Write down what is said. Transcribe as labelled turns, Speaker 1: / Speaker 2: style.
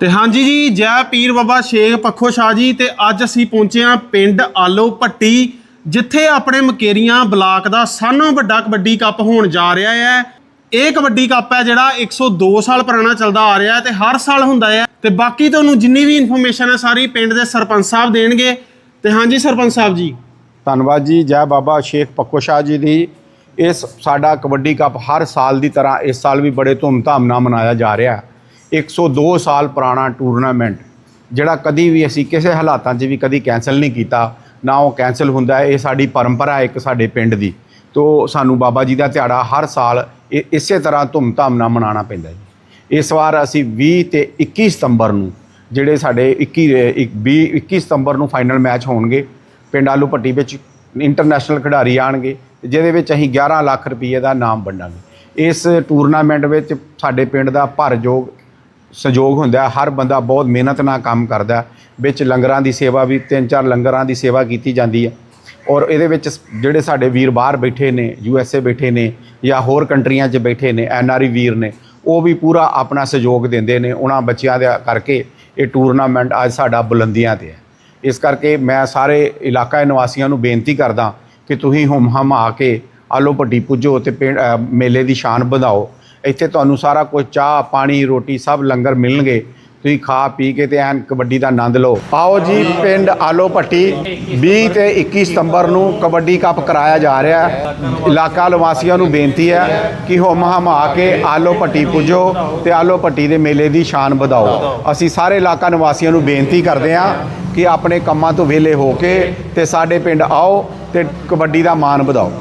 Speaker 1: ਤੇ ਹਾਂਜੀ ਜੀ, ਜੈ ਪੀਰ ਬਾਬਾ ਸ਼ੇਖ ਪੱਖੋ ਸ਼ਾਹ ਜੀ ਤੇ ਅੱਜ ਅਸੀਂ ਪਹੁੰਚੇ ਹਾਂ ਪਿੰਡ ਆਲੋ ਭੱਟੀ, ਜਿੱਥੇ ਆਪਣੇ ਮਕੇਰੀਆਂ ਬਲਾਕ ਦਾ ਸਾਨੋਂ ਵੱਡਾ ਕਬੱਡੀ ਕੱਪ ਹੋਣ ਜਾ ਰਿਹਾ ਹੈ। ਇਹ ਕਬੱਡੀ ਕੱਪ ਹੈ ਜਿਹੜਾ 102 ਸਾਲ ਪੁਰਾਣਾ ਚੱਲਦਾ ਆ ਰਿਹਾ ਹੈ ਤੇ ਹਰ ਸਾਲ ਹੁੰਦਾ ਹੈ। ਤੇ ਬਾਕੀ ਤੁਹਾਨੂੰ ਜਿੰਨੀ ਵੀ ਇਨਫੋਰਮੇਸ਼ਨ ਹੈ ਸਾਰੀ ਪਿੰਡ ਦੇ ਸਰਪੰਚ ਸਾਹਿਬ ਦੇਣਗੇ। ਤੇ ਹਾਂਜੀ ਸਰਪੰਚ ਸਾਹਿਬ ਜੀ।
Speaker 2: ਧੰਨਵਾਦ ਜੀ, ਜੈ ਬਾਬਾ ਸ਼ੇਖ ਪੱਕੋ ਸ਼ਾਹ ਜੀ ਦੀ। ਇਸ ਸਾਡਾ ਕਬੱਡੀ ਕੱਪ ਹਰ ਸਾਲ ਦੀ ਤਰ੍ਹਾਂ ਇਸ ਸਾਲ ਵੀ ਬੜੇ ਧੂਮਧਾਮ ਨਾਲ ਮਨਾਇਆ ਜਾ ਰਿਹਾ ਹੈ। 102 ਸਾਲ ਪੁਰਾਣਾ ਟੂਰਨਾਮੈਂਟ ਜਿਹੜਾ ਕਦੀ ਵੀ ਅਸੀਂ ਕਿਸੇ ਹਾਲਾਤਾਂ 'ਚ ਵੀ ਕਦੀ ਕੈਨਸਲ ਨਹੀਂ ਕੀਤਾ, ਨਾ ਉਹ ਕੈਨਸਲ ਹੁੰਦਾ, ਇਹ ਸਾਡੀ ਪਰੰਪਰਾ ਇੱਕ ਸਾਡੇ ਪਿੰਡ ਦੀ। ਤੋਂ ਸਾਨੂੰ ਬਾਬਾ ਜੀ ਦਾ ਦਿਹਾੜਾ ਹਰ ਸਾਲ ਇ- ਇਸੇ ਤਰ੍ਹਾਂ ਧੂਮਧਾਮ ਨਾਲ ਮਨਾਉਣਾ ਪੈਂਦਾ ਜੀ। ਇਸ ਵਾਰ ਅਸੀਂ 20 ਤੇ 21 ਸਤੰਬਰ ਨੂੰ, ਜਿਹੜੇ ਸਾਡੇ 21 ਇੱਕ 20 21 ਸਤੰਬਰ ਨੂੰ ਫਾਈਨਲ ਮੈਚ ਹੋਣਗੇ, ਪਿੰਡ ਆਲੂ ਪੱਟੀ ਵਿੱਚ ਇੰਟਰਨੈਸ਼ਨਲ ਖਿਡਾਰੀ ਆਣਗੇ, ਜਿਹਦੇ ਵਿੱਚ ਅਸੀਂ 11 ਲੱਖ ਰੁਪਏ ਦਾ ਨਾਮ ਵੰਡਾਂਗੇ। ਇਸ ਟੂਰਨਾਮੈਂਟ ਵਿੱਚ ਸਾਡੇ ਪਿੰਡ ਦਾ ਭਰਯੋਗ ਸਹਿਯੋਗ ਹੁੰਦਾ ਹਰ ਬੰਦਾ ਬਹੁਤ ਮਿਹਨਤ ਨਾਲ ਕੰਮ ਕਰਦਾ ਵਿੱਚ ਲੰਗਰਾਂ ਦੀ ਸੇਵਾ ਵੀ, ਤਿੰਨ ਚਾਰ ਲੰਗਰਾਂ ਦੀ ਸੇਵਾ ਕੀਤੀ ਜਾਂਦੀ ਹੈ। ਔਰ ਇਹਦੇ ਵਿੱਚ ਸ- ਜਿਹੜੇ ਸਾਡੇ ਵੀਰ ਬਾਹਰ ਬੈਠੇ ਨੇ, ਯੂ ਐਸ ਏ ਬੈਠੇ ਨੇ ਜਾਂ ਹੋਰ ਕੰਟਰੀਆਂ 'ਚ ਬੈਠੇ ਨੇ, ਐਨ ਆਰ ਆਈ ਵੀਰ ਨੇ, ਉਹ ਵੀ ਪੂਰਾ ਆਪਣਾ ਸਹਿਯੋਗ ਦਿੰਦੇ ਨੇ। ਉਹਨਾਂ ਬੱਚਿਆਂ ਦੇ ਕਰਕੇ ਇਹ ਟੂਰਨਾਮੈਂਟ ਅੱਜ ਸਾਡਾ ਬੁਲੰਦੀਆਂ ਤੇ ਹੈ। ਇਸ ਕਰਕੇ ਮੈਂ ਸਾਰੇ ਇਲਾਕਾ ਨਿਵਾਸੀਆਂ ਨੂੰ ਬੇਨਤੀ ਕਰਦਾ ਕਿ ਤੁਸੀਂ ਹੁਮ ਹਮ ਆ ਕੇ ਆਲੋ ਭੱਟੀ ਪੁੱਜੋ ਤੇ ਪਿੰਡ- ਮੇਲੇ ਦੀ ਸ਼ਾਨ ਵਧਾਓ। ਇੱਥੇ ਤੁਹਾਨੂੰ ਸਾਰਾ ਕੁਝ ਚਾਹ, ਪਾਣੀ, ਰੋਟੀ ਸਭ ਲੰਗਰ ਮਿਲਣਗੇ। ਤੁਸੀਂ ਖਾ ਪੀ ਕੇ ਤੇ ਐਨ ਕਬੱਡੀ ਦਾ ਆਨੰਦ ਲਓ। ਆਓ ਜੀ, ਪਿੰਡ ਆਲੋ ਭੱਟੀ। 20 ਤੇ 21 ਸਤੰਬਰ ਨੂੰ ਕਬੱਡੀ ਕੱਪ ਕਰਾਇਆ ਜਾ ਰਿਹਾ ਹੈ। ਇਲਾਕਾ ਨਿਵਾਸੀਆਂ ਨੂੰ ਬੇਨਤੀ ਹੈ ਕਿ ਹੁਮ ਹਮ ਆ ਕੇ ਆਲੋ ਭੱਟੀ ਪੁੱਜੋ ਤੇ ਆਲੋ ਭੱਟੀ ਦੇ ਮੇਲੇ ਦੀ ਸ਼ਾਨ ਵਧਾਓ। ਅਸੀਂ ਸਾਰੇ ਇਲਾਕਾ ਨਿਵਾਸੀਆਂ ਨੂੰ ਬੇਨਤੀ ਕਰਦੇ ਹਾਂ ਕਿ ਆਪਣੇ ਕੰਮਾਂ ਤੋਂ ਵਿਹਲੇ ਹੋ ਕੇ ਤੇ ਸਾਡੇ ਪਿੰਡ ਆਓ ਤੇ ਕਬੱਡੀ ਦਾ ਮਾਣ ਵਧਾਓ।